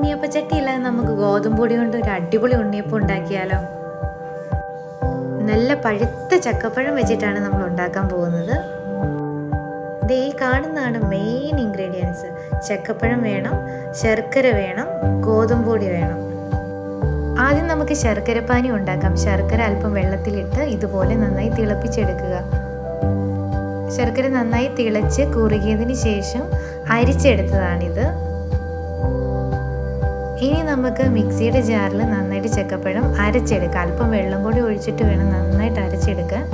ഉണ്ണിയപ്പ ചട്ടി ഇല്ലാതെ നമുക്ക് ഗോതമ്പൊടി കൊണ്ട് ഒരു അടിപൊളി ഉണ്ണിയപ്പം ഉണ്ടാക്കിയാലോ? നല്ല പഴുത്ത ചക്കപ്പഴം വെച്ചിട്ടാണ് നമ്മൾ ഉണ്ടാക്കാൻ പോകുന്നത്. ദേ ഈ കാണുന്നതാണ് മെയിൻ ഇൻഗ്രീഡിയൻസ് ചക്കപ്പഴം വേണം ശർക്കര വേണം ഗോതമ്പൊടി വേണം. ആദ്യം നമുക്ക് ശർക്കര പാനി ഉണ്ടാക്കാം. ശർക്കര അല്പം വെള്ളത്തിലിട്ട് ഇതുപോലെ നന്നായി തിളപ്പിച്ചെടുക്കുക. ശർക്കര നന്നായി തിളച്ച് കുറുകിയതിന് ശേഷം അരിച്ചെടുത്തതാണിത്. ഇനി നമുക്ക് മിക്സിയുടെ ജാറിൽ നന്നായിട്ട് ചക്കപ്പഴം അരച്ചെടുക്കാം. അല്പം വെള്ളം കൂടി ഒഴിച്ചിട്ട് വേണം നന്നായിട്ട് അരച്ചെടുക്കാൻ.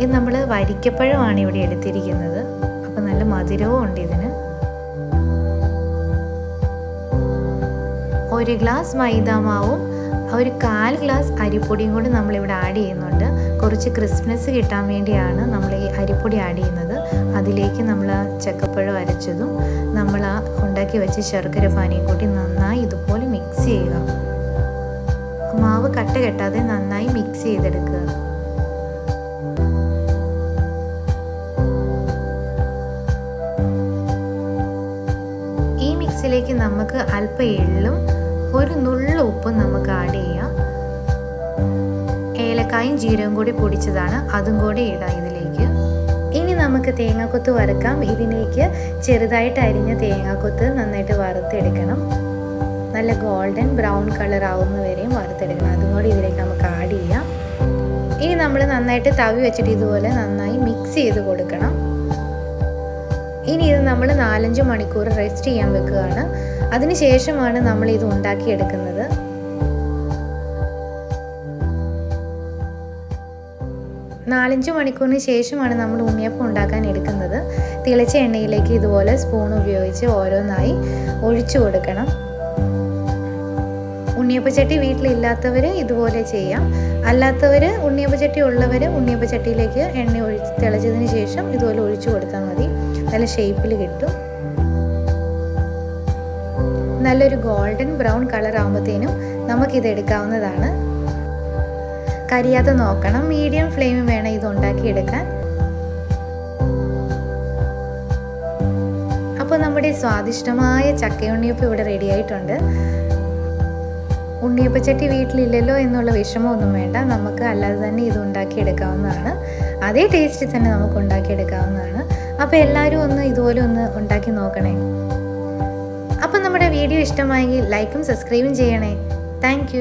ഇത് നമ്മൾ വരിക്കപ്പഴമാണ് ഇവിടെ എടുത്തിരിക്കുന്നത്. അപ്പം നല്ല മധുരവും ഉണ്ട് ഇതിന്. ഒരു ഗ്ലാസ് മൈദാമാവും ഒരു കാൽ ഗ്ലാസ് അരിപ്പൊടിയും കൂടി നമ്മളിവിടെ ആഡ് ചെയ്യുന്നുണ്ട്. കുറച്ച് ക്രിസ്മസ് കിട്ടാൻ വേണ്ടിയാണ് നമ്മൾ ഈ അരിപ്പൊടി ആഡ് ചെയ്യുന്നത്. അതിലേക്ക് നമ്മൾ ചക്കപ്പഴം അരച്ചതും നമ്മൾ ആ ഉണ്ടാക്കി വെച്ച ശർക്കര പാനിയും കൂട്ടി നന്നായി ഇതുപോലെ മിക്സ് ചെയ്യുക. മാവ് കട്ട കെട്ടാതെ നന്നായി മിക്സ് ചെയ്തെടുക്കുക. ഈ മിക്സിലേക്ക് നമുക്ക് അല്പ എള്ളും ഒരു നുള്ള ഉപ്പും നമുക്ക് ആഡ് ചെയ്യാം. ഏലക്കായും ജീരകം കൂടി പൊടിച്ചതാണ്. അതും കൂടി ഇടാം ഇതിലേക്ക്. നമുക്ക് തേങ്ങാക്കൊത്ത് വറുക്കാം. ഇതിലേക്ക് ചെറുതായിട്ട് അരിഞ്ഞ തേങ്ങാക്കൊത്ത് നന്നായിട്ട് വറുത്തെടുക്കണം. നല്ല ഗോൾഡൻ ബ്രൗൺ കളർ ആവുന്നവരെയും വറുത്തെടുക്കണം. അതും കൂടി ഇതിലേക്ക് നമുക്ക് ആഡ് ചെയ്യാം. ഇനി നമ്മൾ നന്നായിട്ട് തവി വെച്ചിട്ട് ഇതുപോലെ നന്നായി മിക്സ് ചെയ്ത് കൊടുക്കണം. ഇനി ഇത് നമ്മൾ നാലഞ്ച് മണിക്കൂർ റെസ്റ്റ് ചെയ്യാൻ വെക്കുകയാണ്. അതിനുശേഷമാണ് നമ്മൾ ഇത് ഉണ്ടാക്കിയെടുക്കുന്നത്. നാലഞ്ച് മണിക്കൂറിന് ശേഷമാണ് നമ്മൾ ഉണ്ണിയപ്പം ഉണ്ടാക്കാൻ എടുക്കുന്നത്. തിളച്ച എണ്ണയിലേക്ക് ഇതുപോലെ സ്പൂൺ ഉപയോഗിച്ച് ഓരോന്നായി ഒഴിച്ചു കൊടുക്കണം. ഉണ്ണിയപ്പച്ചട്ടി വീട്ടിലില്ലാത്തവർ ഇതുപോലെ ചെയ്യാം. അല്ലാത്തവർ ഉണ്ണിയപ്പച്ചട്ടി ഉള്ളവർ ഉണ്ണിയപ്പച്ചട്ടിയിലേക്ക് എണ്ണ ഒഴിച്ച് തിളച്ചതിന് ശേഷം ഇതുപോലെ ഒഴിച്ചു കൊടുത്താൽ മതി. നല്ല ഷേപ്പിൽ കിട്ടും. നല്ലൊരു ഗോൾഡൻ ബ്രൗൺ കളർ ആകുമ്പോഴത്തേനും നമുക്കിത് എടുക്കാവുന്നതാണ്. കരിയാതെ നോക്കണം. മീഡിയം ഫ്ലെയിം വേണം ഇത് ഉണ്ടാക്കിയെടുക്കാൻ. അപ്പോൾ നമ്മുടെ സ്വാദിഷ്ടമായ ചക്കയുണ്ണിയപ്പം ഇവിടെ റെഡി ആയിട്ടുണ്ട്. ഉണ്ണിയപ്പച്ചട്ടി വീട്ടിലില്ലല്ലോ എന്നുള്ള വിഷമമൊന്നും വേണ്ട. നമുക്ക് അല്ലാതെ തന്നെ ഇത് ഉണ്ടാക്കിയെടുക്കാവുന്നതാണ്. അതേ ടേസ്റ്റിൽ തന്നെ നമുക്ക് ഉണ്ടാക്കിയെടുക്കാവുന്നതാണ്. അപ്പോൾ എല്ലാവരും ഒന്ന് ഇതുപോലെ ഒന്ന് ഉണ്ടാക്കി നോക്കണേ. അപ്പം നമ്മുടെ വീഡിയോ ഇഷ്ടമായെങ്കിൽ ലൈക്കും സബ്സ്ക്രൈബും ചെയ്യണേ. താങ്ക്